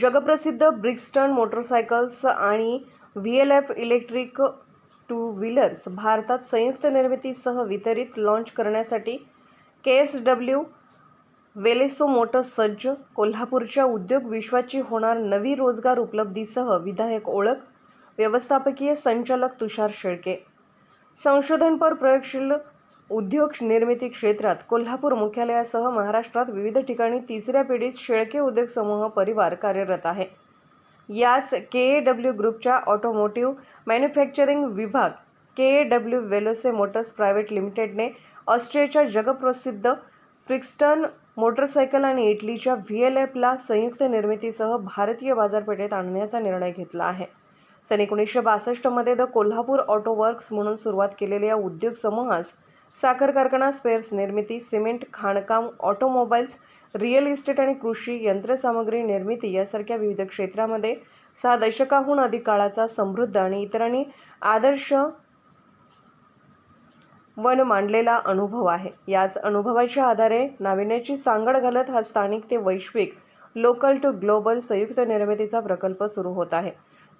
जगप्रसिद्ध Brixton motorcycles आणि V L F electric two wheelers भारतात संयुक्त निर्मितीसह वितरित लाँच करण्यासाठी K S W Veloce motors सज्ज कोल्हापूरच्या उद्योग विश्वाची होणार नवी रोजगार उपलब्धीसह विधायक ओळख व्यवस्थापकीय संचालक तुषार शेळके. संशोधनपर प्रयोगशील उद्योग निर्मिती क्षेत्रात कोल्हापूर मुख्यालयासह महाराष्ट्रात विविध ठिकाणी तिसऱ्या पिढीत शेळके उद्योग समूह परिवार कार्यरत आहे. याच के ए डब्ल्यू ग्रुपच्या ऑटोमोटिव्ह मॅन्युफॅक्चरिंग विभाग K A W Veloce motors private लिमिटेडने ऑस्ट्रियाच्या जगप्रसिद्ध फ्रिक्स्टन मोटरसायकल आणि इटलीच्या व्ही एल एफला संयुक्त निर्मितीसह भारतीय बाजारपेठेत आणण्याचा निर्णय घेतला आहे. सन एकोणीसशे बासष्टमध्ये द कोल्हापूर ऑटो वर्क्स म्हणून सुरुवात केलेल्या या उद्योग समूहास साखर कारखाना स्पेअर्स निर्मिती सिमेंट खाणकाम ऑटोमोबाईल्स रिअल इस्टेट आणि कृषी यंत्रसामग्री निर्मिती यासारख्या विविध क्षेत्रामध्ये सहा दशकाहून अधिक काळाचा समृद्ध आणि इतरांनी आदर्श वन मांडलेला अनुभव आहे. याच अनुभवाच्या आधारे नाविन्याची सांगड घालत हा स्थानिक ते वैश्विक लोकल टू ग्लोबल संयुक्त निर्मितीचा प्रकल्प सुरू होत आहे.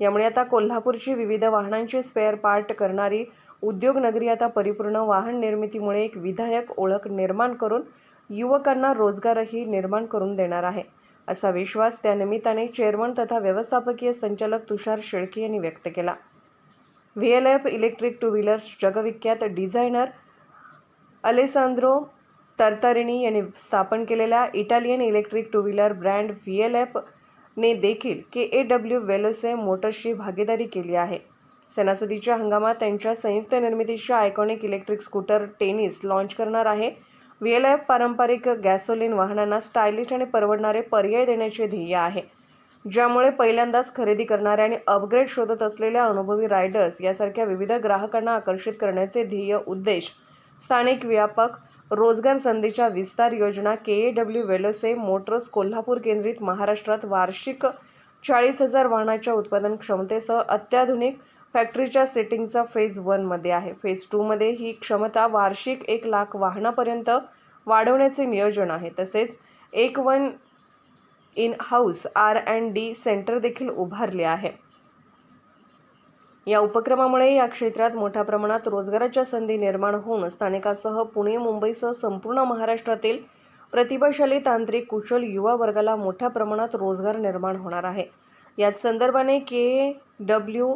यामुळे आता कोल्हापूरची विविध वाहनांचे स्पेअर पार्ट करणारी उद्योगनगरी आता परिपूर्ण वाहन निर्मितीमुळे एक विधायक ओळख निर्माण करून युवकांना रोजगारही निर्माण करून देणार आहे. असा विश्वास त्यानिमित्ताने चेअरमन तथा व्यवस्थापकीय संचालक तुषार शेळके यांनी व्यक्त केला. V L F electric two wheelers जगविख्यात डिझायनर अलेसांद्रो तरतारिणी यांनी स्थापन केलेल्या Italian electric two wheeler brand V L एफने देखील के ए डब्ल्यू वेलोसे मोटर्सची भागीदारी केली आहे. सणासुदीच्या हंगामात त्यांच्या संयुक्त निर्मितीच्या iconic electric scooter Tennis launch करणार आहे. व्ही एल एफ पारंपरिक गॅसोलिन वाहनांना स्टायलिश आणि परवडणारे पर्याय देण्याचे ध्येय आहे. ज्यामुळे पहिल्यांदाच खरेदी करणाऱ्या आणि अपग्रेड शोधत असलेल्या अनुभवी रायडर्स यासारख्या विविध ग्राहकांना आकर्षित करण्याचे ध्येय उद्देश स्थानिक व्यापक रोजगार संधीच्या विस्तार योजना K A W Veloce motors Kolhapur केंद्रित महाराष्ट्रात वार्षिक चाळीस हजार वाहनाच्या उत्पादन क्षमतेसह अत्याधुनिक फॅक्टरीच्या सेटिंगचा फेज वनमध्ये आहे. फेज टूमध्ये ही क्षमता वार्षिक एक लाख वाहनापर्यंत वाढवण्याचे नियोजन आहे. तसेच एक one in house R and D centre देखील उभारले आहे. या उपक्रमामुळे या क्षेत्रात मोठ्या प्रमाणात रोजगाराच्या संधी निर्माण होऊन स्थानिकासह पुणे मुंबईसह संपूर्ण महाराष्ट्रातील प्रतिभाशाली तांत्रिक कुशल युवा वर्गाला मोठ्या प्रमाणात रोजगार निर्माण होणार आहे. याच संदर्भाने K W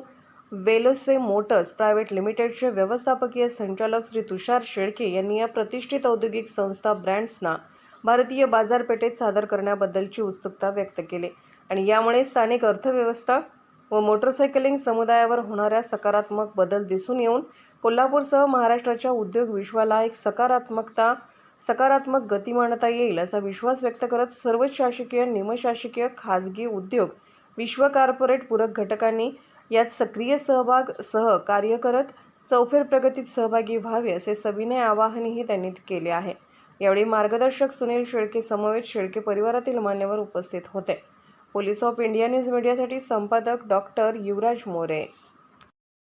Veloce motors private लिमिटेडचे व्यवस्थापकीय संचालक श्री तुषार शेळके यांनी या प्रतिष्ठित औद्योगिक संस्था ब्रँड्सना भारतीय बाजारपेठेत सादर करण्याबद्दलची उत्सुकता व्यक्त केली. आणि यामुळे स्थानिक अर्थव्यवस्था व मोटरसायकलिंग समुदायावर होणाऱ्या सकारात्मक बदल दिसून येऊन कोल्हापूरसह महाराष्ट्राच्या उद्योग विश्वाला एक सकारात्मकता सकारात्मक गती मानता येईल असा विश्वास व्यक्त करत सर्वच शासकीय निमशासकीय खाजगी उद्योग विश्व कॉर्पोरेट पूरक घटकांनी यात सक्रिय सहभाग सह कार्य करत चौफेर प्रगतीत सहभागी व्हावे असे सविनय आवाहनही त्यांनी केले आहे. यावेळी मार्गदर्शक सुनील शेळके समवेत शेळके परिवारातील मान्यवर उपस्थित होते. पोलीस ऑफ इंडिया न्यूज मीडियासाठी संपादक डॉक्टर युवराज मोरे.